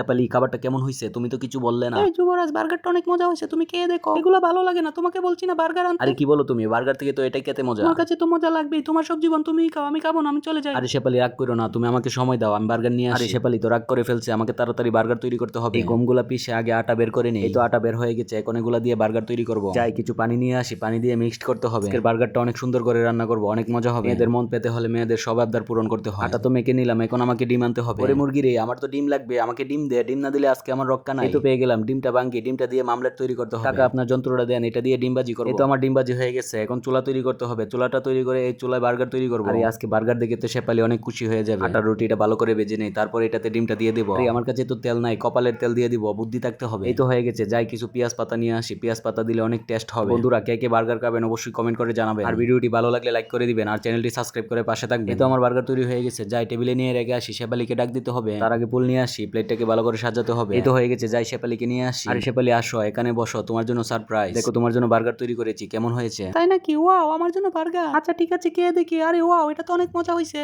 শেফালি খাবারটা কেমন হয়েছে তুমি তো কিছু বললে না। এই যুবরাজ বার্গারটা অনেক মজা হয়েছে। তুমি খেয়ে দেখো। এগুলো ভালো লাগে না। তোমাকে বলছি না বার্গার আনতে। আরে কি বলো তুমি? বার্গার থেকে তো এটাই খেতে মজা। আমার কাছে তো মজা লাগবেই। তোমার সব জীবন তুমিই খাও আমি খাব না আমি চলে যাই। আরে শেপালি রাগ করো না। তুমি আমাকে সময় দাও আমি বার্গার নিয়ে আসি। শেপালি তো রাগ করে ফেলছে। আমাকে তাড়াতাড়ি বার্গার তৈরি করতে হবে। এই গমগুলা পিষে আগে আটা বের করে নিই। এই তো আটা বের হয়ে গেছে। এখন এগুলা দিয়ে বার্গার তৈরি করব। যাই কিছু পানি নিয়ে আসি। পানি দিয়ে মিক্সড করতে হবে। আজকের বার্গারটা অনেক সুন্দর করে রান্না করব। অনেক মজা হবে। এদের মন পেতে হলে মেয়েদের সব আবদার পূরণ করতে হয়। আটা তো মেখে নিলাম। এখন আমাকে ডিম আনতে হবে। ওরে মুরগি রে আমার তো ডিম লাগবে। আমাকে ডিম দে ডিম না দিলে আজকে আমার রক্ষা নাই তো পেয়ে গেলাম ডিমটা ভাঙ্গি ডিমটা দিয়ে মামলেট তৈরি করতে হবে। টাকা আপনার যন্ত্রটা দেন এটা দিয়ে ডিমবাজি করব। তো আমার ডিমবাজি হয়ে গেছে এখন চুলা তৈরি করতে হবে। চুলাটা তৈরি করে এই চুলায় বার্গার তৈরি করব। আরে আজকে বার্গার দেখে তো শেপালি অনেক খুশি হয়ে যাবে। আটার রুটিটা ভালো করে বেজে নেই তারপর এটাতে ডিমটা দিয়ে দেবো। আমার কাছে তো তেল নাই কপালের তেল দিয়ে দিব বুদ্ধি থাকতে হবে। এই তো হয়ে গেছে যাই কিছু পেঁয়াজ পাতা নিয়ে আসি পেঁয়াজ পাতা দিলে অনেক টেস্ট হবে। বন্ধুরা কে কে বার্গার খাবেন অবশ্যই কমেন্ট করে জানাবেন। আর ভিডিওটি ভালো লাগলে লাইক করে দিবেন আর চ্যানেলটি সাবস্ক্রাইব করে পাশে থাকবেন। এই তো আমার বার্গার তৈরি হয়ে গেছে যাই টেবিলে নিয়ে রেখে আসি শেপালিকে ডাক দিতে হবে। তার আগে ফুল নিয়ে আসি প্লেটটাকে ভালো করে সাজাতে হবে। এই তো হয়ে গেছে যাই শেপালিকে নিয়ে আসি। আরে শেপালি আসো এখানে বসো তোমার জন্য সারপ্রাইজ দেখো তোমার জন্য বার্গার তৈরি করেছি কেমন হয়েছে? তাই নাকি? ওয়াও আমার জন্য বার্গার। আচ্ছা ঠিক আছে কে দেখি। আরে ওয়াও এটা তো অনেক মজা হয়েছে